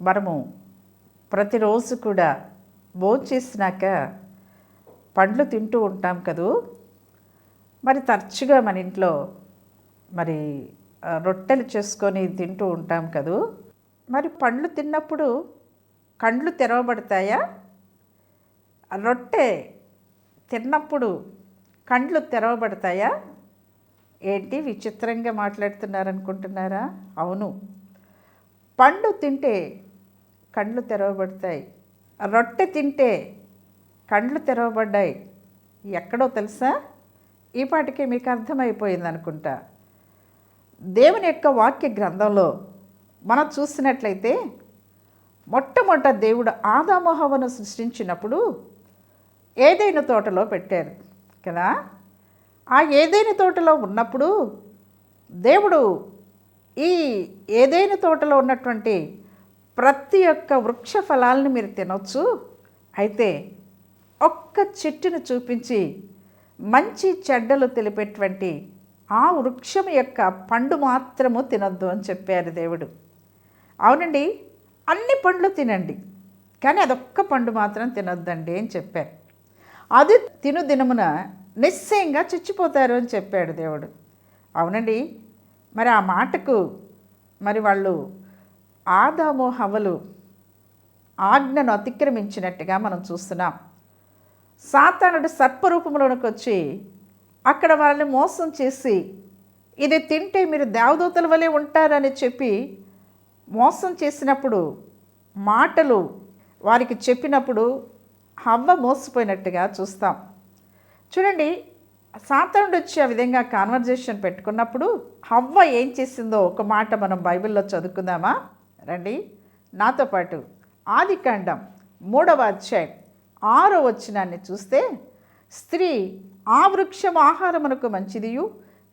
మనము ప్రతిరోజు కూడా భోంచేసినాక పండ్లు తింటూ ఉంటాం కదూ? మరి తరచుగా మన ఇంట్లో మరి రొట్టెలు చేసుకొని తింటూ ఉంటాం కదూ? మరి పండ్లు తిన్నప్పుడు కండ్లు తెరవబడతాయా? రొట్టె తిన్నప్పుడు కండ్లు తెరవబడతాయా? ఏంటి విచిత్రంగా మాట్లాడుతున్నారనుకుంటున్నారా? అవును. పండు తింటే కండ్లు తెరవబడతాయి. రొట్టె తింటే కండ్లు తెరవబడ్డాయి. ఎక్కడో తెలుసా? ఈ పాటికి మీకు అర్థమైపోయింది అనుకుంటా దేవుని యొక్క వాక్య గ్రంథంలో మనం చూసినట్లయితే మొట్టమొదట దేవుడు ఆదామోహవను సృష్టించినప్పుడు ఏదైనా తోటలో పెట్టారు కదా? ఆ ఏదైనా తోటలో ఉన్నప్పుడు దేవుడు ఈ ఏదైనా తోటలో ఉన్నటువంటి ప్రతి ఒక్క వృక్ష ఫలాలను మీరు తినొచ్చు. అయితే ఒక్క చెట్టును చూపించి మంచి చెడ్డలు తెలిపేటువంటి ఆ వృక్షం యొక్క పండు మాత్రము తినొద్దు అని చెప్పారు దేవుడు. అవునండి అన్ని పండ్లు తినండి కానీ అదొక్క పండు మాత్రం తినొద్దండి అని చెప్పారు. అది తిను దినమున నిశ్చయంగా చచ్చిపోతారు అని చెప్పాడు దేవుడు. అవునండి మరి ఆ మాటకు మరి వాళ్ళు ఆదాము హవలు ఆజ్ఞను అతిక్రమించినట్టుగా మనం చూస్తున్నాం. సాతానుడు సర్పరూపంలోనికి వచ్చి అక్కడ వాళ్ళని మోసం చేసి ఇది తింటే మీరు దేవదూతల వలె ఉంటారని చెప్పి మోసం చేసినప్పుడు మాటలు వారికి చెప్పినప్పుడు హవ్వ మోసపోయినట్టుగా చూస్తాం. చూడండి సాతానుడు వచ్చి ఆ విధంగా కాన్వర్జేషన్ పెట్టుకున్నప్పుడు హవ్వ ఏం చేసిందో ఒక మాట మనం బైబిల్లో చదువుకుందామా? రండి. నాతో పాటు ఆదికాండం మూడవ అధ్యాయం ఆరో వచనాన్ని చూస్తే స్త్రీ ఆ వృక్షం ఆహారమునకు మంచిదియు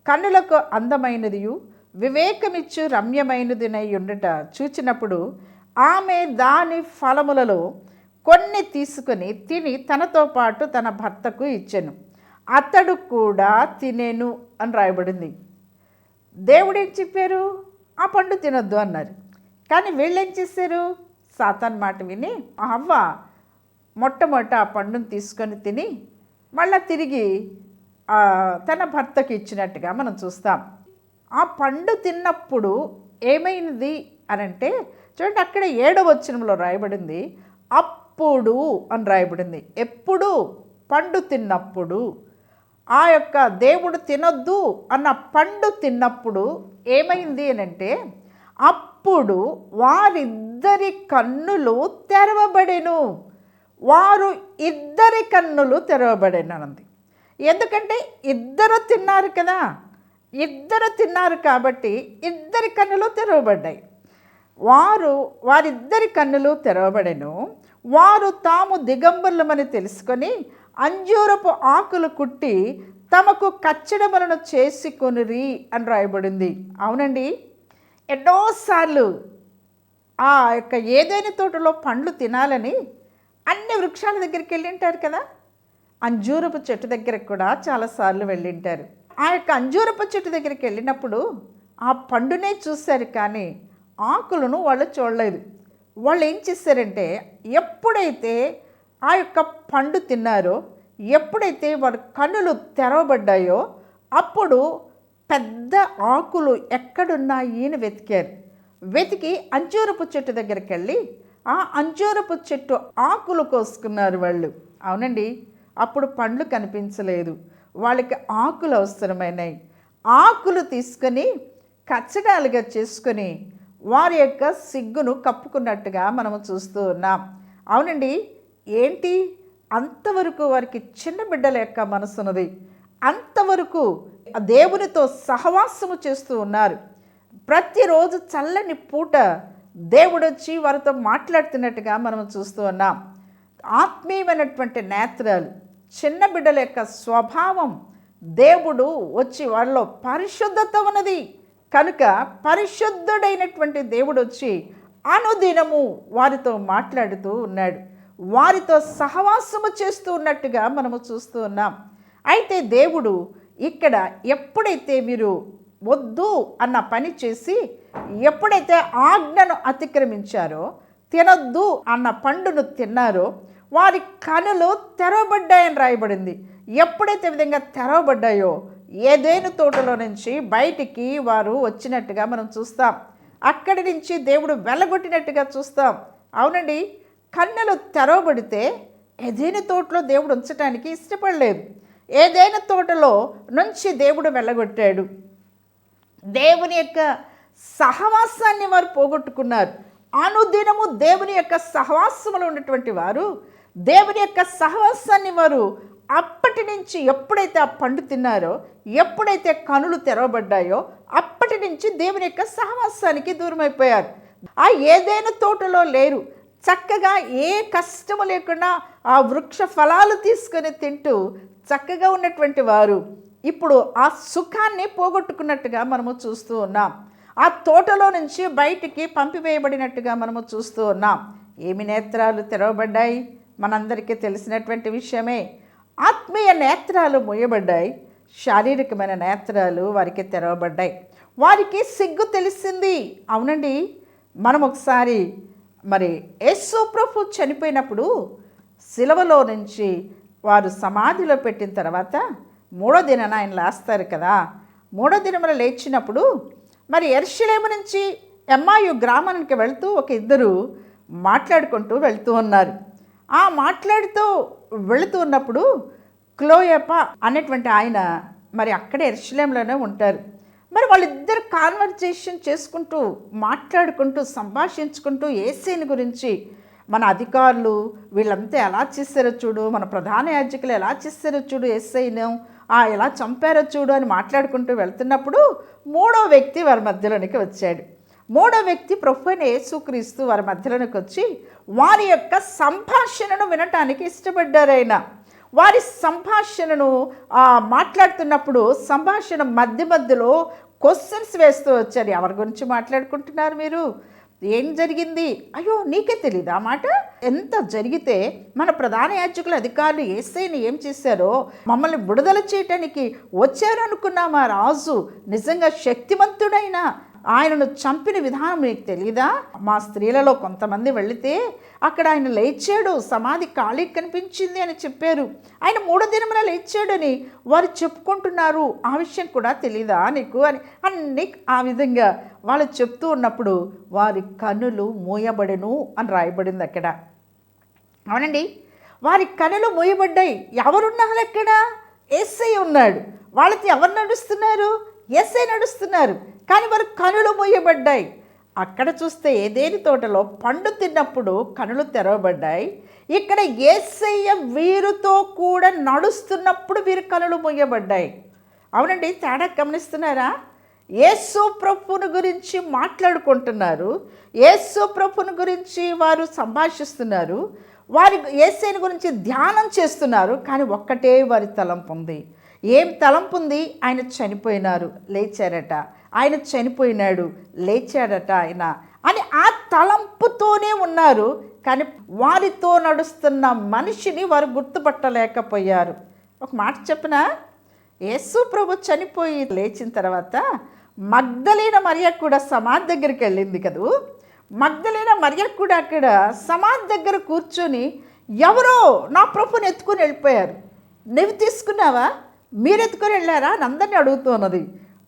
కన్నులకు అందమైనదియు వివేకమిచ్చు రమ్యమైనదినై ఉండుట చూచినప్పుడు ఆమె దాని ఫలములలో కొన్ని తీసుకొని తిని తనతో పాటు తన భర్తకు ఇచ్చెను. అతడు కూడా తినేను అని రాయబడింది. దేవుడు ఏం చెప్పారు? ఆ పండు తినొద్దు అన్నారు. కానీ వీళ్ళు ఏం చేశారు? సాతాన్ మాట విని అవ్వ మొట్టమొదట ఆ పండును తీసుకొని తిని మళ్ళా తిరిగి తన భర్తకి ఇచ్చినట్టుగా మనం చూస్తాం. ఆ పండు తిన్నప్పుడు ఏమైంది అని అంటే చూడండి అక్కడ ఏడవ వచనంలో రాయబడింది అప్పుడు అని రాయబడింది. ఎప్పుడు? పండు తిన్నప్పుడు. ఆ యొక్క దేవుడు తినొద్దు అన్న పండు తిన్నప్పుడు ఏమైంది అని అంటే అప్పుడు వారిద్దరి కన్నులు తెరవబడెను. వారు ఇద్దరి కన్నులు తెరవబడినది ఎందుకంటే ఇద్దరు తిన్నారు కదా. ఇద్దరు తిన్నారు కాబట్టి ఇద్దరి కన్నులు తెరవబడ్డాయి. వారు వారిద్దరి కన్నులు తెరవబడెను. వారు తాము దిగంబరులమని తెలుసుకొని అంజూరపు ఆకులు కుట్టి తమకు కచ్చడములను చేసుకొనిరి అని రాయబడింది. అవునండి? ఎన్నోసార్లు ఆ యొక్క ఏదైనా తోటలో పండ్లు తినాలని అన్ని వృక్షాల దగ్గరికి వెళ్ళింటారు కదా. అంజూరపు చెట్టు దగ్గరకు కూడా చాలాసార్లు వెళ్ళింటారు. ఆ యొక్క అంజూరపు చెట్టు దగ్గరికి వెళ్ళినప్పుడు ఆ పండునే చూశారు కానీ ఆకులను వాళ్ళు చూడలేదు. వాళ్ళు ఏం చేశారంటే ఎప్పుడైతే ఆ యొక్క పండు తిన్నారో ఎప్పుడైతే వారి కన్నులు తెరవబడ్డాయో అప్పుడు పెద్ద ఆకులు ఎక్కడున్నాయి అని వెతికారు. వెతికి అంజూరపు చెట్టు దగ్గరికి వెళ్ళి ఆ అంజూరపు చెట్టు ఆకులు కోసుకున్నారు వాళ్ళు. అవునండి అప్పుడు పండ్లు కనిపించలేదు. వాళ్ళకి ఆకులు అవసరమైనాయి. ఆకులు తీసుకొని కచ్చడాలుగా చేసుకొని వారి యొక్క సిగ్గును కప్పుకున్నట్టుగా మనము చూస్తూ ఉన్నాం. అవునండి ఏంటి? అంతవరకు వారికి చిన్న బిడ్డల యొక్క మనసున్నది. అంతవరకు దేవునితో సహవాసము చేస్తూ ఉన్నారు. ప్రతిరోజు చల్లని పూట దేవుడు వచ్చి వారితో మాట్లాడుతున్నట్టుగా మనం చూస్తూ ఉన్నాం. ఆత్మీయమైనటువంటి నేత్రాలు చిన్న బిడ్డల యొక్క స్వభావం దేవుడు వచ్చి వాళ్ళలో పరిశుద్ధత ఉన్నది. కనుక పరిశుద్ధుడైనటువంటి దేవుడు వచ్చి అనుదినము వారితో మాట్లాడుతూ ఉన్నాడు. వారితో సహవాసము చేస్తూ ఉన్నట్టుగా మనము చూస్తూ ఉన్నాం. అయితే దేవుడు ఇక్కడ ఎప్పుడైతే మీరు వద్దు అన్న పని చేసి ఎప్పుడైతే ఆజ్ఞను అతిక్రమించారో తినొద్దు అన్న పండును తిన్నారో వారి కనులు తెరవబడ్డాయని రాయబడింది. ఎప్పుడైతే విధంగా తెరవబడ్డాయో ఏదైనా తోటలో నుంచి బయటికి వారు వచ్చినట్టుగా మనం చూస్తాం. అక్కడి నుంచి దేవుడు వెళ్ళగొట్టినట్టుగా చూస్తాం. అవునండి కన్నులు తెరవబడితే ఏదైనా తోటలో దేవుడు ఉంచడానికి ఇష్టపడలేదు. ఏదైనా తోటలో నుంచి దేవుడు వెళ్ళగొట్టాడు. దేవుని యొక్క సహవాసాన్ని వారు పోగొట్టుకున్నారు. అనుదినము దేవుని యొక్క సహవాసములో ఉన్నటువంటి వారు దేవుని యొక్క సహవాసాన్ని వారు అప్పటి నుంచి ఎప్పుడైతే ఆ పండు తిన్నారో ఎప్పుడైతే కనులు తెరవబడ్డాయో అప్పటి నుంచి దేవుని యొక్క సహవాసానికి దూరమైపోయారు. ఆ ఏదైనా తోటలో లేరు. చక్కగా ఏ కష్టము లేకుండా ఆ వృక్ష ఫలాలు తీసుకొని తింటూ చక్కగా ఉన్నటువంటి వారు ఇప్పుడు ఆ సుఖాన్ని పోగొట్టుకున్నట్టుగా మనము చూస్తూ ఉన్నాం. ఆ తోటలో నుంచి బయటికి పంపివేయబడినట్టుగా మనము చూస్తూ ఉన్నాం. ఏమి నేత్రాలు తెరవబడ్డాయి? మనందరికీ తెలిసినటువంటి విషయమే. ఆత్మీయ నేత్రాలు మూయబడ్డాయి. శారీరకమైన నేత్రాలు వారికి తెరవబడ్డాయి. వారికి సిగ్గు తెలిసింది. అవునండి. మనం ఒకసారి మరి యేసు ప్రభు చనిపోయినప్పుడు శిలవలో నుంచి వారు సమాధిలో పెట్టిన తర్వాత మూడో దినాన ఆయన లేస్తారు కదా. మూడో దినమున లేచినప్పుడు మరి ఎర్షిలేము నుంచి ఎమ్మాయు గ్రామానికి వెళుతూ ఒక ఇద్దరు మాట్లాడుకుంటూ వెళుతూ ఉన్నారు. ఆ మాట్లాడుతూ వెళుతూ ఉన్నప్పుడు క్లోయప అనేటువంటి ఆయన మరి అక్కడే ఎర్షిలేంలోనే ఉంటారు. మరి వాళ్ళిద్దరు కాన్వర్జేషన్ చేసుకుంటూ మాట్లాడుకుంటూ సంభాషించుకుంటూ ఏసేని గురించి మన అధికారులు వీళ్ళంతా ఎలా చేస్తారో చూడు మన ప్రధాన యాజకులు ఎలా చేస్తారో చూడు ఏసైను ఆ ఎలా చంపారో చూడు అని మాట్లాడుకుంటూ వెళ్తున్నప్పుడు మూడో వ్యక్తి వారి మధ్యలోనికి వచ్చాడు. మూడో వ్యక్తి ప్రభు యేసుక్రీస్తు వారి మధ్యలోనికి వచ్చి వారి యొక్క సంభాషణను వినటానికి ఇష్టపడ్డారైనా వారి సంభాషణను మాట్లాడుతున్నప్పుడు సంభాషణ మధ్య మధ్యలో క్వశ్చన్స్ వేస్తూ వచ్చారు. ఎవరి గురించి మాట్లాడుకుంటున్నారు మీరు? ఏం జరిగింది? అయ్యో నీకే తెలియదు ఆ మాట? ఎంత జరిగితే మన ప్రధాన యాజకుల అధికారులు ఏసైని ఏం చేశారో మమ్మల్ని విడుదల చేయటానికి వచ్చారు రాజు? నిజంగా శక్తివంతుడైన ఆయనను చంపిన విధానం మీకు తెలియదా మా స్త్రీలలో కొంతమంది వెళితే అక్కడ ఆయన లేచాడు సమాధి ఖాళీ కనిపించింది అని చెప్పారు. ఆయన మూడో దినమున లేచాడని వారు చెప్పుకుంటున్నారు. ఆ విషయం కూడా తెలీదా నీకు? అని అన్ని ఆ విధంగా వాళ్ళు చెప్తూ ఉన్నప్పుడు వారి కన్నులు మూయబడెను అని రాయబడింది అక్కడ. అవునండి వారి కనులు మూయబడ్డాయి. ఎవరున్నారు అక్కడ? ఎస్ఐ ఉన్నాడు. వాళ్ళకి ఎవరు నడుస్తున్నారు? ఎస్ఐ నడుస్తున్నారు కానీ వారు కనులు మూయబడ్డాయి. అక్కడ చూస్తే ఏదేని తోటలో పండు తిన్నప్పుడు కనులు తెరవబడ్డాయి. ఇక్కడ ఏసయ్య వీరితో కూడా నడుస్తున్నప్పుడు వీరి కనులు మూయబడ్డాయి. అవునండి తేడా గమనిస్తున్నారా? యేసు ప్రభుని గురించి మాట్లాడుకుంటున్నారు. యేసు ప్రభుని గురించి వారు సంభాషిస్తున్నారు. వారి ఏసైని గురించి ధ్యానం చేస్తున్నారు. కానీ ఒక్కటే వారి తలంపు ఉంది ఏం తలంపుంది? ఆయన చనిపోయినారు. లేచారట. ఆయన చనిపోయినాడు. లేచాడట ఆయన. అని ఆ తలంపుతోనే ఉన్నారు. కానీ వారితో నడుస్తున్న మనిషిని వారు గుర్తుపట్టలేకపోయారు. ఒక మాట చెప్పనా? యేసు ప్రభు చనిపోయి లేచిన తర్వాత మగ్ధలైన మరియ కూడా సమాధి దగ్గరికి వెళ్ళింది కదూ? మగ్ధలైన మరియ కూడా అక్కడ సమాధి దగ్గర కూర్చొని ఎవరో నా ప్రభుని ఎత్తుకుని వెళ్ళిపోయారు. నువ్వు తీసుకున్నావా? మీరు ఎత్తుకొని వెళ్ళారా అని అందరినీ అడుగుతున్నది.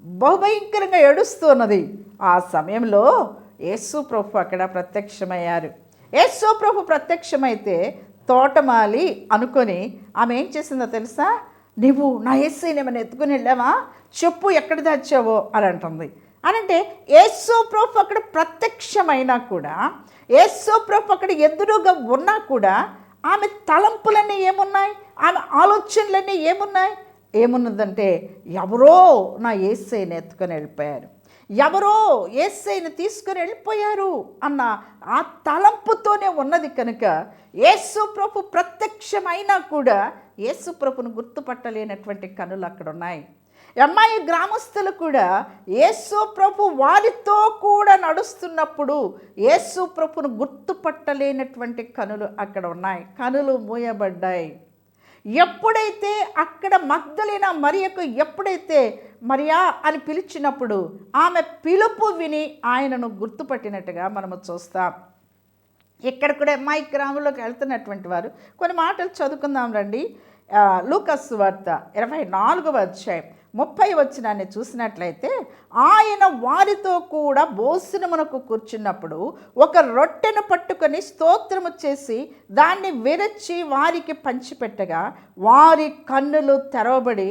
బహుభయంకరంగా ఏడుస్తున్నది. ఆ సమయంలో యేసు ప్రభు అక్కడ ప్రత్యక్షమయ్యారు. యేసు ప్రభు ప్రత్యక్షమైతే తోటమాలి అనుకొని ఆమె ఏం చేసిందో తెలుసా? నువ్వు నా ఏసీని ఏమైనా ఎత్తుకుని వెళ్ళావా? చెప్పు ఎక్కడ దాచావో అని అంటుంది. అని అంటే యేసు ప్రభు అక్కడ ప్రత్యక్షమైనా కూడా యేసు ప్రభు అక్కడ ఎదురుగా ఉన్నా కూడా ఆమె తలంపులన్నీ ఏమున్నాయి? ఆమె ఆలోచనలన్నీ ఏమున్నాయి? ఏమున్నదంటే ఎవరో నా ఏసైని ఎత్తుకొని వెళ్ళిపోయారు. ఎవరో ఏసైని తీసుకొని వెళ్ళిపోయారు అన్న ఆ తలంపుతోనే ఉన్నది కనుక యేసు ప్రభు ప్రత్యక్షమైనా కూడా యేసు ప్రభును గుర్తుపట్టలేనటువంటి కనులు అక్కడ ఉన్నాయి. అమ్మాయి గ్రామస్తులు కూడా యేసు ప్రభు వారితో కూడా నడుస్తున్నప్పుడు యేసు ప్రభును గుర్తుపట్టలేనటువంటి కనులు అక్కడ ఉన్నాయి. కనులు మూయబడ్డాయి. ఎప్పుడైతే అక్కడ మగ్ధలేన మరియకు ఎప్పుడైతే మరియా అని పిలిచినప్పుడు ఆమె పిలుపు విని ఆయనను గుర్తుపట్టినట్టుగా మనము చూస్తాం. ఇక్కడ కూడా మా గ్రామంలోకి వెళ్తున్నటువంటి వారు కొన్ని మాటలు చదువుకుందాం రండి. లూకస్ వార్త ఇరవై నాలుగవ అధ్యాయం. ముప్పై వచ్చినాన్ని చూసినట్లయితే ఆయన వారితో కూడా భోజనమునకు కూర్చున్నప్పుడు ఒక రొట్టెను పట్టుకొని స్తోత్రము చేసి దాన్ని విరచి వారికి పంచిపెట్టగా వారి కన్నులు తెరవబడి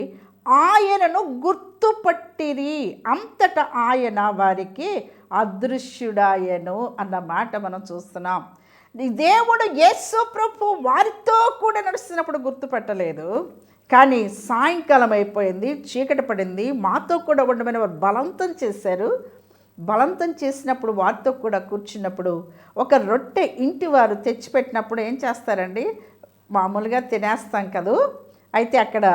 ఆయనను గుర్తుపట్టిరి. అంతటా ఆయన వారికి అదృశ్యుడాయను అన్న మాట మనం చూస్తున్నాం. దేవుడు యేసు ప్రభు వారితో కూడా నడుస్తున్నప్పుడు గుర్తుపట్టలేదు. కానీ సాయంకాలం అయిపోయింది చీకటి పడింది. మాతో కూడా ఉండమని వారు బలవంతం చేశారు. బలవంతం చేసినప్పుడు వారితో కూడా కూర్చున్నప్పుడు ఒక రొట్టె ఇంటి వారు తెచ్చిపెట్టినప్పుడు ఏం చేస్తారండి? మామూలుగా తినేస్తాం కదూ. అయితే అక్కడ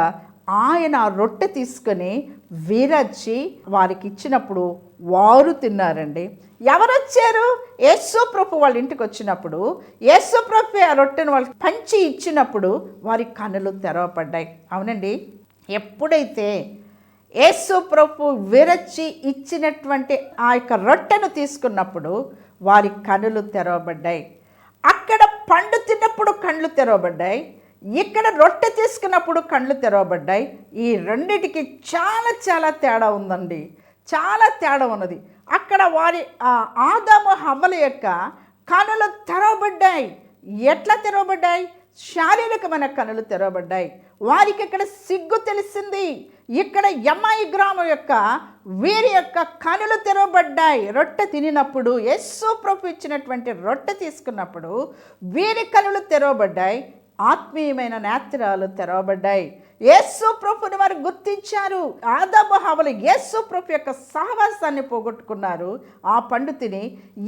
ఆయన రొట్టె తీసుకొని వీరచ్చి వారికి ఇచ్చినప్పుడు వారు తిన్నారండి. ఎవరు వచ్చారు వాళ్ళ ఇంటికి వచ్చినప్పుడు యేసుప్రభు ఆ రొట్టెను వాళ్ళకి పంచి ఇచ్చినప్పుడు వారి కనులు తెరవపడ్డాయి అవునండి. ఎప్పుడైతే యేసుప్రభు విరచి ఇచ్చినటువంటి ఆ యొక్క రొట్టెను తీసుకున్నప్పుడు వారి కనులు తెరవబడ్డాయి. అక్కడ పండు తిన్నప్పుడు కళ్ళు తెరవబడ్డాయి. ఇక్కడ రొట్టె తీసుకున్నప్పుడు కళ్ళు తెరవబడ్డాయి. ఈ రెండిటికి చాలా చాలా తేడా ఉందండి. చాలా తేడా ఉన్నది. అక్కడ వారి ఆ ఆదాము హవ్వల యొక్క కనులు తెరవబడ్డాయి. ఎట్లా తెరవబడ్డాయి? శారీరకమైన కనులు తెరవబడ్డాయి. వారికి ఇక్కడ సిగ్గు తెలిసింది. ఇక్కడ యమ్మాయి గ్రామం యొక్క వీరి యొక్క కనులు తెరవబడ్డాయి. రొట్టె తినినప్పుడు యస్సు ప్రభు ఇచ్చినటువంటి రొట్టె తీసుకున్నప్పుడు వీరి కనులు తెరవబడ్డాయి. ఆత్మీయమైన నేత్రాలు తెరవబడ్డాయి. యేసు ప్రభుని వారు గుర్తించారు. ఆదాము హవలు యేసు ప్రభు యొక్క సహవాసాన్ని పోగొట్టుకున్నారు. ఆ పండు తిని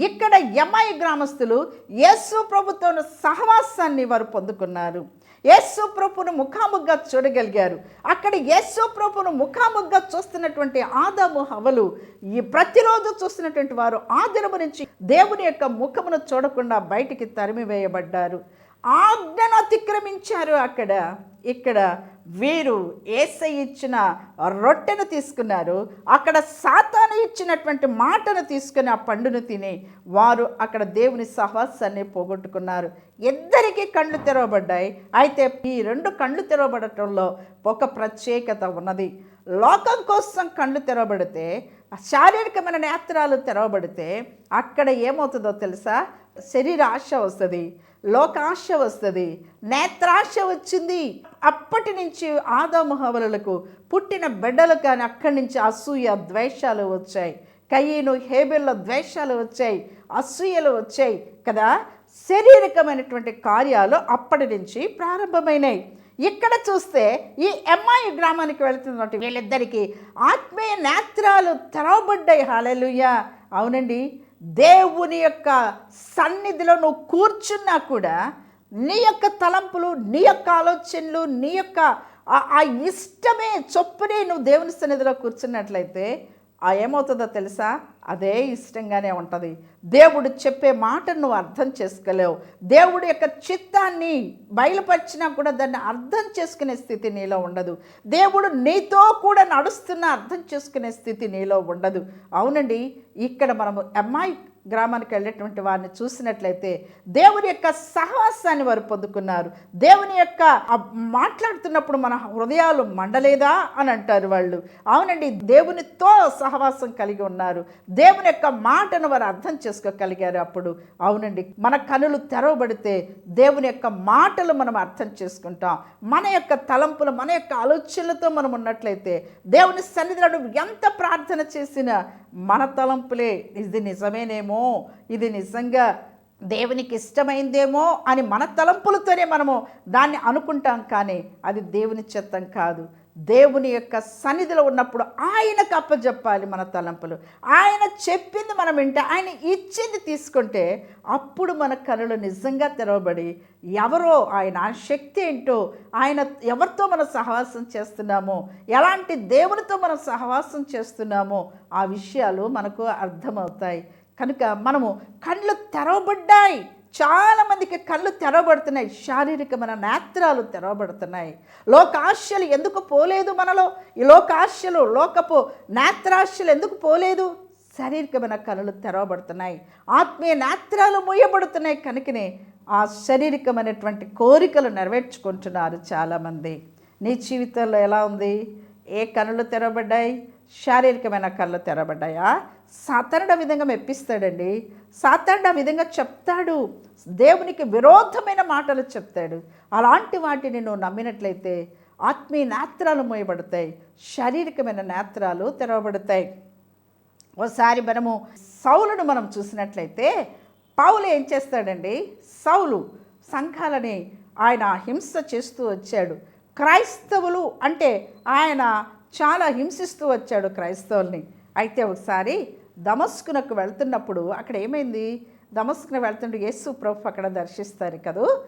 ఇక్కడ యమాయి గ్రామస్తులు యేసు ప్రభుతో సహవాసాన్ని వారు పొందుకున్నారు. యేసు ప్రభును ముఖాముగ్గా చూడగలిగారు. అక్కడ యేసు ప్రభును ముఖాముగ్గా చూస్తున్నటువంటి ఆదాము హవలు ఈ ప్రతిరోజు చూస్తున్నటువంటి వారు ఆ దినము నుంచి దేవుని యొక్క ముఖమును చూడకుండా బయటికి తరిమివేయబడ్డారు. ఆజ్ఞను అతిక్రమించారు అక్కడ. ఇక్కడ వీరు ఏసై ఇచ్చిన రొట్టెను తీసుకున్నారు. అక్కడ సాతాను ఇచ్చినటువంటి మాటను తీసుకుని ఆ పండును తిని వారు అక్కడ దేవుని సహవాసాన్ని పోగొట్టుకున్నారు. ఇద్దరికీ కళ్ళు తెరవబడ్డాయి. అయితే ఈ రెండు కళ్ళు తెరవబడటంలో ఒక ప్రత్యేకత ఉన్నది. లోకం కోసం కళ్ళు తెరవబడితే శారీరకమైన నేత్రాలు తెరవబడితే అక్కడ ఏమవుతుందో తెలుసా? శరీర ఆశ వస్తుంది. లోకాశ వస్తుంది నేత్రాశ వచ్చింది. అప్పటి నుంచి ఆదాముహవలకు పుట్టిన బిడ్డలు కానీ అక్కడి నుంచి అసూయ ద్వేషాలు వచ్చాయి. కయ్యను హేబెల్లో ద్వేషాలు వచ్చాయి అసూయలు వచ్చాయి కదా. శారీరకమైనటువంటి కార్యాలు అప్పటి నుంచి ప్రారంభమైనాయి. ఇక్కడ చూస్తే ఈ అమ్మాయి గ్రామానికి వెళుతున్నట్టు వీళ్ళిద్దరికీ ఆత్మీయ నేత్రాలు తెరవబడ్డాయి. హాలెలుయ్య అవునండి. దేవుని యొక్క సన్నిధిలో నువ్వు కూర్చున్నా కూడా నీ యొక్క తలంపులు నీ యొక్క ఆలోచనలు నీ యొక్క ఆ- ఇష్టమే చొప్పునే నువ్వు దేవుని సన్నిధిలో కూర్చున్నట్లయితే ఆ ఏమవుతుందో తెలుసా? అదే ఇష్టంగానే ఉంటుంది. దేవుడు చెప్పే మాటను నువ్వు అర్థం చేసుకోలేవు. దేవుడు యొక్క చిత్తాన్ని బయలుపరిచినా కూడా దాన్ని అర్థం చేసుకునే స్థితి నీలో ఉండదు. దేవుడు నీతో కూడా నడుస్తున్న అర్థం చేసుకునే స్థితి నీలో ఉండదు. అవునండి ఇక్కడ మనము అమ్మాయి గ్రామానికి వెళ్ళేటువంటి వారిని చూసినట్లయితే దేవుని యొక్క సహవాసాన్ని వారు పొందుకున్నారు. దేవుని యొక్క మాట్లాడుతున్నప్పుడు మన హృదయాలు మండలేదా అని అంటారు వాళ్ళు. అవునండి దేవునితో సహవాసం కలిగి ఉన్నారు. దేవుని యొక్క మాటను వారు అర్థం చేసుకోగలిగారు అప్పుడు. అవునండి మన కనులు తెరవబడితే దేవుని యొక్క మాటలు మనం అర్థం చేసుకుంటాం. మన యొక్క తలంపులు మన యొక్క ఆలోచనలతో మనం ఉన్నట్లయితే దేవుని సన్నిధిలో ఎంత ప్రార్థన చేసినా మన తలంపులే ఇది నిజమేనేమో ఇది నిజంగా దేవునికి ఇష్టమైందేమో అని మన తలంపులతోనే మనము దాన్ని అనుకుంటాం. కానీ అది దేవుని చిత్తం కాదు. దేవుని యొక్క సన్నిధిలో ఉన్నప్పుడు ఆయనకు అప్పచెప్పాలి మన తలంపులు. ఆయన చెప్పింది మనం వింటే ఆయన ఇచ్చింది తీసుకుంటే అప్పుడు మన కనులు నిజంగా తెరవబడి ఎవరో ఆయన ఆ శక్తి ఏంటో ఆయన ఎవరితో మనం సహవాసం చేస్తున్నామో ఎలాంటి దేవునితో మనం సహవాసం చేస్తున్నామో ఆ విషయాలు మనకు అర్థమవుతాయి. కనుక మనము కళ్ళు తెరవబడ్డాయి. చాలామందికి కళ్ళు తెరవబడుతున్నాయి శారీరకమైన నేత్రాలు తెరవబడుతున్నాయి. లోకాశలు ఎందుకు పోలేదు మనలో? ఈ లోకాశలు లోకపు నేత్రాశలు ఎందుకు పోలేదు? శారీరకమైన కళలు తెరవబడుతున్నాయి. ఆత్మీయ నేత్రాలు మూయబడుతున్నాయి. కనుకనే ఆ శారీరకమైనటువంటి కోరికలు నెరవేర్చుకుంటున్నారు చాలామంది. నీ జీవితంలో ఎలా ఉంది? ఏ కనులు తెరవబడ్డాయి? శారీరకమైన కళ్ళు తెరవబడ్డాయా? సాతానుడు ఆ విధంగా మెప్పిస్తాడండి. సాతానుడు ఆ విధంగా చెప్తాడు. దేవునికి విరోధమైన మాటలు చెప్తాడు. అలాంటి వాటిని నువ్వు నమ్మినట్లయితే ఆత్మీయ నేత్రాలు మోయబడతాయి. శారీరకమైన నేత్రాలు తెరవబడతాయి. ఒకసారి మనము సౌలును మనం చూసినట్లయితే పౌలు ఏం చేస్తాడండి? సౌలు సంఘాలని ఆయన హింస చేస్తూ వచ్చాడు. క్రైస్తవులు అంటే ఆయన చాలా హింసిస్తూ వచ్చాడు క్రైస్తవుల్ని. అయితే ఒకసారి దమస్కునకు వెళ్తున్నప్పుడు అక్కడ ఏమైంది? దమస్కున వెళ్తుంటే యేసు ప్రభు అక్కడ దర్శిస్తారు కదూ?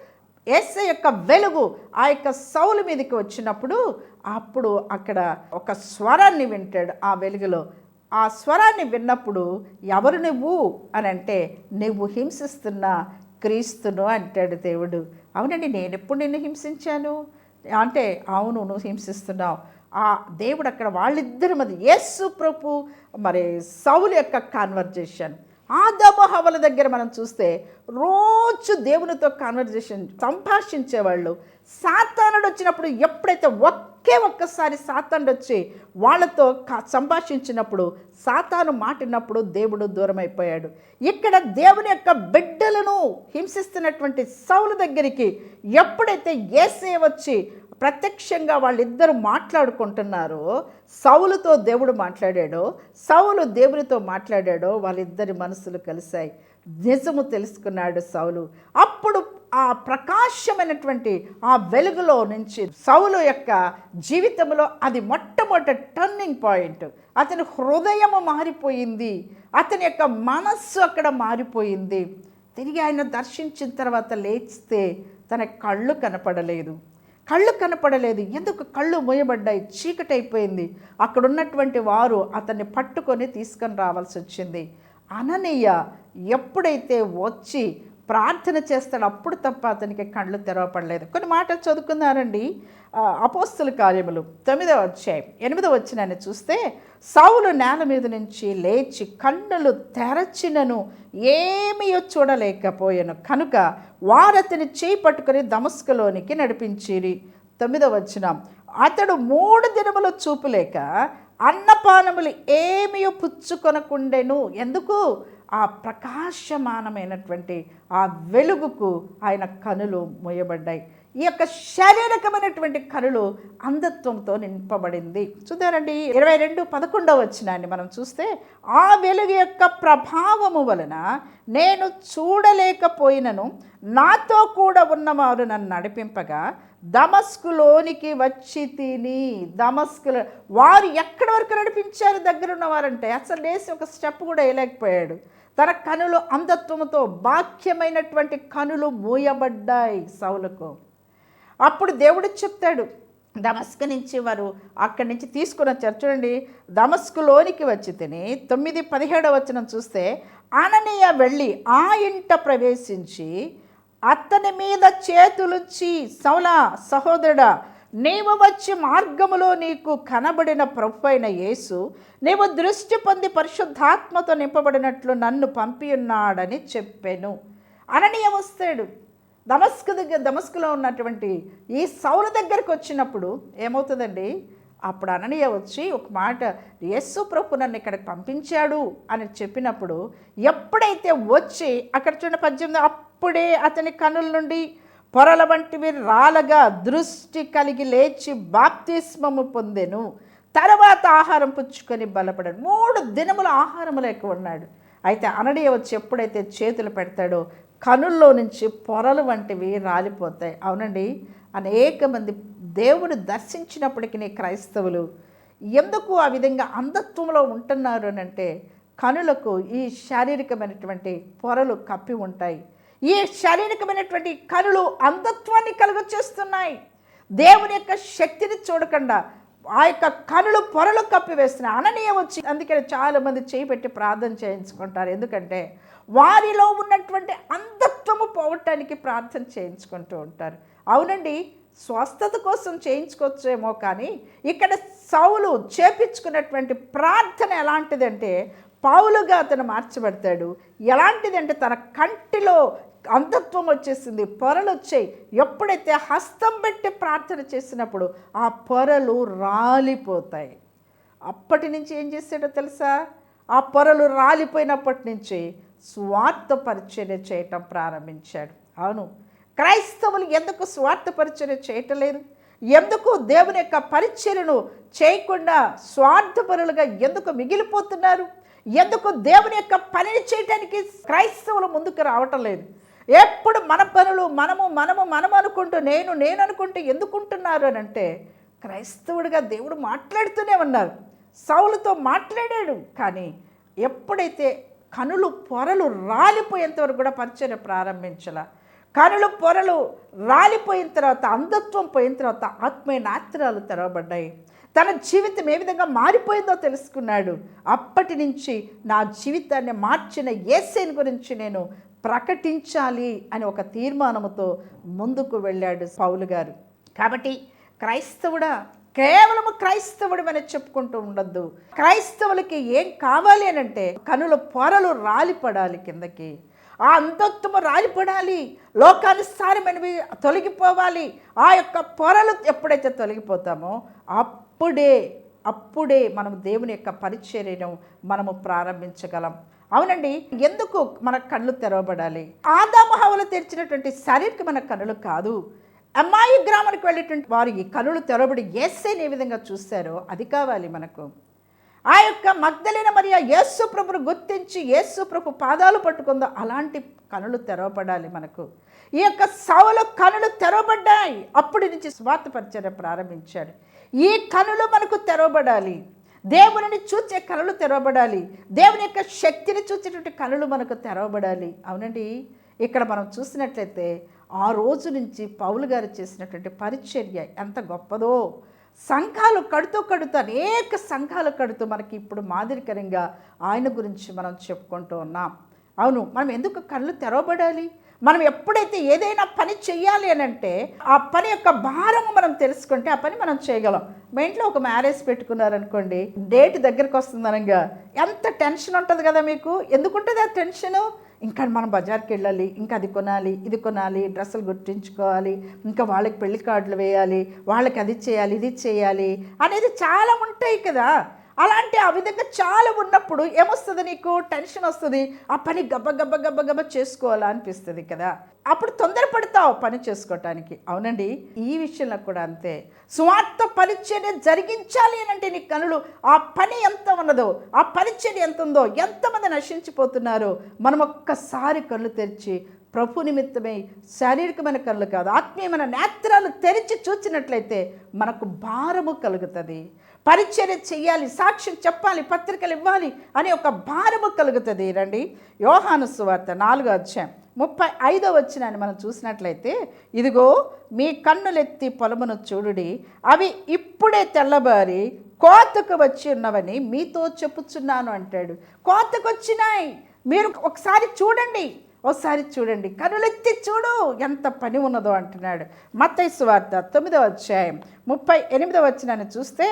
యేసు యొక్క వెలుగు ఆ యొక్క సౌలు మీదకి వచ్చినప్పుడు అప్పుడు అక్కడ ఒక స్వరాన్ని వింటాడు ఆ వెలుగులో. ఆ స్వరాన్ని విన్నప్పుడు ఎవరు నువ్వు? అని అంటే నువ్వు హింసిస్తున్న క్రీస్తును అంటాడు దేవుడు. అవునండి నేను ఎప్పుడు నిన్ను హింసించాను? అంటే అవును నువ్వు హింసిస్తున్నావు. ఆ దేవుడు అక్కడ వాళ్ళిద్దరి మధ్య యేసు ప్రభు మరి సౌలు యొక్క కాన్వర్జేషన్ ఆదాము హవల దగ్గర మనం చూస్తే రోజు దేవునితో కాన్వర్జేషన్ సంభాషించేవాళ్ళు. సాతానుడు వచ్చినప్పుడు ఎప్పుడైతే ఒకే ఒక్కసారి సాతానుడు వచ్చి వాళ్ళతో కా- సంభాషించినప్పుడు సాతాను మాటినప్పుడు దేవుడు దూరం అయిపోయాడు ఇక్కడ దేవుని యొక్క బిడ్డలను హింసిస్తున్నటువంటి సౌలు దగ్గరికి ఎప్పుడైతే ఏసే వచ్చి ప్రత్యక్షంగా వాళ్ళిద్దరు మాట్లాడుకుంటున్నారో సౌలుతో దేవుడు మాట్లాడాడో సౌలు దేవునితో మాట్లాడాడో వాళ్ళిద్దరి మనసులు కలిశాయి. నిజము తెలుసుకున్నాడు సౌలు. అప్పుడు ఆ ప్రకాశమైనటువంటి ఆ వెలుగులో నుంచి సౌలు యొక్క జీవితంలో అది మొట్టమొదటి టర్నింగ్ పాయింట్ అతని హృదయము మారిపోయింది. అతని యొక్క మనస్సు అక్కడ మారిపోయింది. తిరిగి ఆయన దర్శించిన తర్వాత లేచితే తన కళ్ళు కనపడలేదు. కళ్ళు కనపడలేదు. ఎందుకు కళ్ళు మూయబడ్డాయి? చీకటి అయిపోయింది వారు అతన్ని పట్టుకొని తీసుకొని రావాల్సి వచ్చింది. అననీయ ఎప్పుడైతే వచ్చి ప్రార్థన చేస్తాడో అప్పుడు తప్ప అతనికి కళ్ళు తెరవపడలేదు. కొన్ని మాటలు చదువుకున్నారండి. అపోస్తుల కార్యములు తొమ్మిదవ అధ్యాయం ఎనిమిదవ వచ్చినాన్ని చూస్తే సౌలు నేల మీద నుంచి లేచి కన్నులు తెరచినను ఏమీయో చూడలేకపోయాను. కనుక వారతని చేయి పట్టుకుని దమస్కులోనికి నడిపించిరి. తొమ్మిదవ వచ్చిన అతడు మూడు దినములు చూపులేక అన్నపానములు ఏమీ పుచ్చుకొనకుండెను. ఎందుకు? ఆ ప్రకాశమానమైనటువంటి ఆ వెలుగుకు ఆయన కనులు మూయబడ్డాయి ఈ యొక్క శారీరకమైనటువంటి కనులు అంధత్వంతో నింపబడింది. చూద్దారండి ఇరవై రెండు పదకొండవ వచ్చినాన్ని మనం చూస్తే ఆ వెలుగు యొక్క ప్రభావము వలన నేను చూడలేకపోయినను నాతో కూడా ఉన్నవారు నన్ను నడిపింపగా దమస్కులోనికి వచ్చి తిని దమస్కులో వారు ఎక్కడి వరకు నడిపించారు? దగ్గర ఉన్నవారంటే అసలు లేసి ఒక స్టెప్ కూడా వేయలేకపోయాడు. తన కనులు అంధత్వంతో బాక్యమైనటువంటి కనులు మూయబడ్డాయి సౌలకు. అప్పుడు దేవుడు చెప్తాడు దమస్క్ నుంచి వారు అక్కడి నుంచి తీసుకుని వచ్చారు. చూడండి దమస్కులోనికి వచ్చి తిని తొమ్మిది పదిహేడవ వచనం చూస్తే అననీయ వెళ్ళి ఆ ఇంట ప్రవేశించి అతని మీద చేతులుంచి సౌలా సహోదరుడా నీవు వచ్చి మార్గములో నీకు కనబడిన ప్రభు అయిన యేసు నీవు దృష్టి పొంది పరిశుద్ధాత్మతో నింపబడినట్లు నన్ను పంపి ఉన్నాడని చెప్పాను. అననీయ వస్తాడు. దమస్కు దగ్గర దమస్కులో ఉన్నటువంటి ఈ సౌల దగ్గరకు వచ్చినప్పుడు ఏమవుతుందండి? అప్పుడు అననీయ వచ్చి ఒక మాట యేసు ప్రభు నన్ను ఇక్కడికి పంపించాడు అని చెప్పినప్పుడు ఎప్పుడైతే వచ్చి అక్కడ చూడండి పద్దెనిమిది అప్పుడే అతని కనుల నుండి పొరల వంటివి రాలగా దృష్టి కలిగి లేచి బాప్తిస్మము పొందెను. తర్వాత ఆహారం పుచ్చుకొని బలపడాడు. మూడు దినముల ఆహారం లేక ఉన్నాడు. అయితే అననీయ వచ్చి ఎప్పుడైతే చేతులు పెడతాడో కనుల్లో నుంచి పొరలు వంటివి రాలిపోతాయి. అవునండి. అనేక మంది దేవుడు దర్శించినప్పటికీ క్రైస్తవులు ఎందుకు ఆ విధంగా అంధత్వంలో ఉంటున్నారు అని అంటే కనులకు ఈ శారీరకమైనటువంటి పొరలు కప్పి ఉంటాయి. ఈ శారీరకమైనటువంటి కనులు అంధత్వాన్ని కలుగచేస్తున్నాయి. దేవుని యొక్క శక్తిని చూడకుండా ఆ యొక్క కనులు పొరలు కప్పివేస్తున్నాయి. అననీయ వచ్చి అందుకని చాలామంది చేయి పెట్టి ప్రార్థన చేయించుకుంటారు. ఎందుకంటే వారిలో ఉన్నటువంటి అంధత్వము పోవటానికి ప్రార్థన చేయించుకుంటూ ఉంటారు. అవునండి స్వస్థత కోసం చేయించుకోవచ్చేమో కానీ ఇక్కడ సౌలు చేపించుకున్నటువంటి ప్రార్థన ఎలాంటిదంటే పావులుగా అతను మార్చబడతాడు. ఎలాంటిదంటే తన కంటిలో అంధత్వం వచ్చేసింది పొరలు వచ్చాయి. ఎప్పుడైతే హస్తం పెట్టి ప్రార్థన చేసినప్పుడు ఆ పొరలు రాలిపోతాయి. అప్పటి నుంచి ఏం చేశాడో తెలుసా? ఆ పొరలు రాలిపోయినప్పటి నుంచి స్వార్థ పరిచర్య చేయటం ప్రారంభించాడు. అవును. క్రైస్తవులు ఎందుకు స్వార్థ పరిచర్య చేయటం లేదు ఎందుకు దేవుని యొక్క పరిచర్యను చేయకుండా స్వార్థపరులుగా ఎందుకు మిగిలిపోతున్నారు? ఎందుకు దేవుని యొక్క పనిని చేయటానికి క్రైస్తవులు ముందుకు రావటం లేదు? ఎప్పుడు మన పనులు మనము మనము మనము అనుకుంటూ నేను నేను అనుకుంటూ ఎందుకుంటున్నారు అని అంటే క్రైస్తవుడిగా దేవుడు మాట్లాడుతూనే ఉన్నారు. సౌలుతో మాట్లాడాడు. కానీ ఎప్పుడైతే కనులు పొరలు రాలిపోయేంత వరకు కూడా పరిచయం ప్రారంభించాల. కనులు పొరలు రాలిపోయిన తర్వాత అంధత్వం పోయిన తర్వాత ఆత్మీయ నాత్రాలు తెరవబడ్డాయి. తన జీవితం ఏ విధంగా మారిపోయిందో తెలుసుకున్నాడు. అప్పటి నుంచి నా జీవితాన్ని మార్చిన ఏసేని గురించి నేను ప్రకటించాలి అని ఒక తీర్మానంతో ముందుకు వెళ్ళాడు పౌలు గారు. కాబట్టి క్రైస్తవుడా కేవలం క్రైస్తవుడు అని చెప్పుకుంటూ ఉండొద్దు. క్రైస్తవులకి ఏం కావాలి అని అంటే కనుల పొరలు రాలిపడాలి కిందకి. ఆ అంతత్వము రాలిపడాలి. లోకానుసారమైనవి తొలగిపోవాలి. ఆ యొక్క పొరలు ఎప్పుడైతే తొలగిపోతామో అప్పుడే అప్పుడే మనం దేవుని యొక్క పరిచర్యను మనము ప్రారంభించగలం. అవునండి ఎందుకు మన కళ్ళు తెరవబడాలి? ఆదాము తెరిచినటువంటి శరీరకి మన కనులు కాదు. అమ్మాయి గ్రామానికి వెళ్ళేటువంటి వారు ఈ కనులు తెరబడి ఏసైని ఏ విధంగా చూస్తారో అది కావాలి మనకు. ఆ యొక్క మగ్ధలైన మరియా యేసు ప్రభును గుర్తించి యేసు ప్రభు పాదాలు పట్టుకుందో అలాంటి కనులు తెరవబడాలి మనకు. ఈ యొక్క సవల కనులు తెరవబడ్డాయి. అప్పటి నుంచి స్వార్థ పరిచయం ప్రారంభించాడు. ఈ కనులు మనకు తెరవబడాలి. దేవుని చూచే కనులు తెరవబడాలి. దేవుని యొక్క శక్తిని చూచేటువంటి కనులు మనకు తెరవబడాలి. అవునండి? ఇక్కడ మనం చూసినట్లయితే ఆ రోజు నుంచి పౌలు గారు చేసినటువంటి పరిచర్య ఎంత గొప్పదో. సంఘాలు కడుతూ కడుతూ అనేక సంఘాలు కడుతూ మనకి ఇప్పుడు మాదిరికరంగా ఆయన గురించి మనం చెప్పుకుంటూ ఉన్నాం. అవును మనం ఎందుకు కళ్ళు తెరవబడాలి? మనం ఎప్పుడైతే ఏదైనా పని చెయ్యాలి అని అంటే ఆ పని యొక్క భారము మనం తెలుసుకుంటే ఆ పని మనం చేయగలం. మా ఇంట్లో ఒక మ్యారేజ్ పెట్టుకున్నారనుకోండి డేట్ దగ్గరకు వస్తుందనగా ఎంత టెన్షన్ ఉంటుంది కదా మీకు? ఎందుకు ఉంటుంది ఆ టెన్షను? ఇంకా మనం బజార్కి వెళ్ళాలి ఇంకా అది కొనాలి ఇది కొనాలి డ్రెస్సులు గుర్తించుకోవాలి ఇంకా వాళ్ళకి పెళ్ళి కార్డులు వేయాలి వాళ్ళకి అది చేయాలి ఇది చేయాలి అనేది చాలా ఉంటాయి కదా. అలాంటి ఆ విధంగా చాలా ఉన్నప్పుడు ఏమొస్తుంది నీకు? టెన్షన్ వస్తుంది. ఆ పని గబ్బ గబ్బ గబ్బ గబ్బ చేసుకోవాలా అనిపిస్తుంది కదా? అప్పుడు తొందరపడతావు పని చేసుకోవటానికి అవునండి ఈ విషయంలో కూడా అంతే. స్వార్థ పరిచర్య జరిగించాలి అని అంటే నీ కనులు ఆ పని ఎంత ఉన్నదో ఆ పరిచర్య ఎంత ఉందో ఎంతమంది నశించిపోతున్నారో మనం ఒక్కసారి కళ్ళు తెరిచి ప్రభు నిమిత్తమై శారీరకమైన కళ్ళు కాదు ఆత్మీయమైన నేత్రాలు తెరిచి చూచినట్లయితే మనకు భారము కలుగుతుంది. పరిచర్య చేయాలి సాక్ష్యం చెప్పాలి పత్రికలు ఇవ్వాలి అనే ఒక భారము కలుగుతుంది. రండి యోహాను సువార్త నాలుగో అధ్యాయం ముప్పై ఐదో వచ్చినాన్ని మనం చూసినట్లయితే ఇదిగో మీ కన్నులెత్తి పొలమును చూడుడి అవి ఇప్పుడే తెల్లబారి కోతకు వచ్చి ఉన్నవని మీతో చెప్పుచున్నాను అంటాడు. కోతకు వచ్చినాయి. మీరు ఒకసారి చూడండి ఒకసారి చూడండి. కనులెత్తి చూడు ఎంత పని ఉన్నదో అంటున్నాడు. మత్తైసు వార్త తొమ్మిదవ అధ్యాయం ముప్పై ఎనిమిదవ వచ్చినాన్ని చూస్తే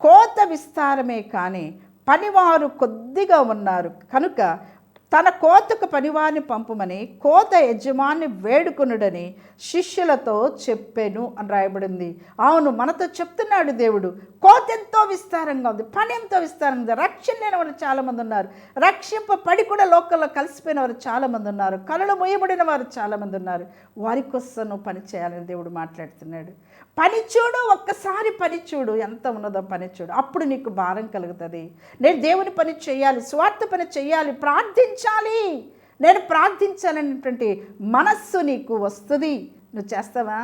కోత విస్తారమే కానీ పనివారు కొద్దిగా ఉన్నారు. కనుక తన కోతకు పనివారిని పంపమని కోత యజమాని వేడుకొనుడని శిష్యులతో చెప్పాను అని రాయబడింది. అవును మనతో చెప్తున్నాడు దేవుడు. కోత ఎంతో విస్తారంగా ఉంది పని ఎంతో విస్తారంగా ఉంది. రక్షణ లేని వారు చాలామంది ఉన్నారు. రక్షింప పడి కూడా లోకల్లో కలిసిపోయిన వారు చాలామంది ఉన్నారు. కళలు మొయబడిన వారు చాలామంది ఉన్నారు. వారి కోసం నువ్వు పని చేయాలని దేవుడు మాట్లాడుతున్నాడు. పని చూడు ఒక్కసారి పని చూడు ఎంత ఉన్నదో పని చూడు అప్పుడు నీకు భారం కలుగుతుంది. నేను దేవుని పని చేయాలి స్వార్థ పని చేయాలి ప్రార్థించాలి. నేను ప్రార్థించాలనేటువంటి మనస్సు నీకు వస్తుంది. నువ్వు చేస్తావా?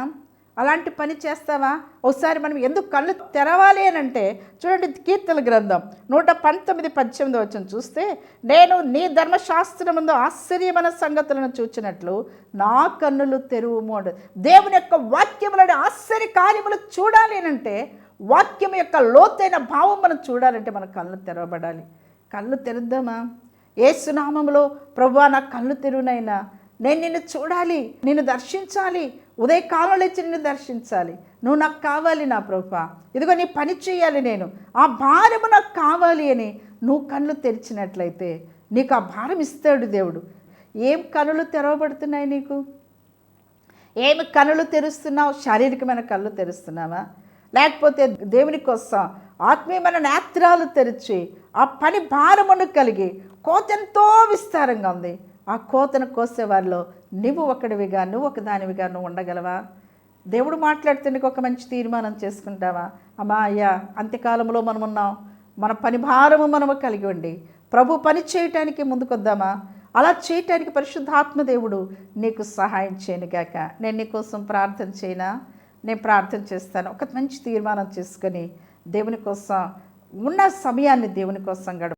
అలాంటి పని చేస్తావా? ఒకసారి మనం ఎందుకు కళ్ళు తెరవాలి అని అంటే చూడండి కీర్తన గ్రంథం నూట పంతొమ్మిది పద్దెనిమిది వచ్చిన చూస్తే నేను నీ ధర్మశాస్త్రముందు ఆశ్చర్యమైన సంగతులను చూచినట్లు నా కన్నులు తెరువుము అంట. దేవుని యొక్క వాక్యములను ఆశ్చర్య కార్యములు చూడాలి అని అంటే వాక్యం యొక్క లోతైన భావం మనం చూడాలంటే మన కళ్ళు తెరవబడాలి. కళ్ళు తెరుద్దామా? ఏసునామంలో ప్రభు నా కళ్ళు తెరువునైనా నేను నిన్ను చూడాలి నిన్ను దర్శించాలి. ఉదయకాలంలో ఇచ్చి నిన్ను దర్శించాలి. నువ్వు నాకు కావాలి నా ప్రభా ఇదిగో నీ పని చేయాలి నేను. ఆ భారము నాకు కావాలి అని నువ్వు కళ్ళు తెరిచినట్లయితే నీకు ఆ భారం ఇస్తాడు దేవుడు. ఏం కనులు తెరవబడుతున్నాయి నీకు? ఏమి కనులు తెరుస్తున్నావు? శారీరకమైన కళ్ళు తెరుస్తున్నావా? లేకపోతే దేవుని కోసం ఆత్మీయమైన నేత్రాలు తెరిచి ఆ పని భారమును కలిగి కోత ఎంతో విస్తారంగా ఉంది. ఆ కోతను కోసే వారిలో నువ్వు ఒకడివిగా నువ్వు ఒకదానివిగా నువ్వు ఉండగలవా? దేవుడు మాట్లాడితే నీకు ఒక మంచి తీర్మానం చేసుకుంటావా? అమ్మా అయ్యా అంత్యకాలంలో మనం ఉన్నాం మన పని భారము మనము కలిగి ఉండి ప్రభు పని చేయటానికి ముందుకొద్దామా? అలా చేయటానికి పరిశుద్ధాత్మ దేవుడు నీకు సహాయం చేయను కాక నేను నీకోసం ప్రార్థన చేయనా? నేను ప్రార్థన చేస్తాను. ఒక మంచి తీర్మానం చేసుకొని దేవుని కోసం ఉన్న సమయాన్ని దేవుని కోసం గడుపు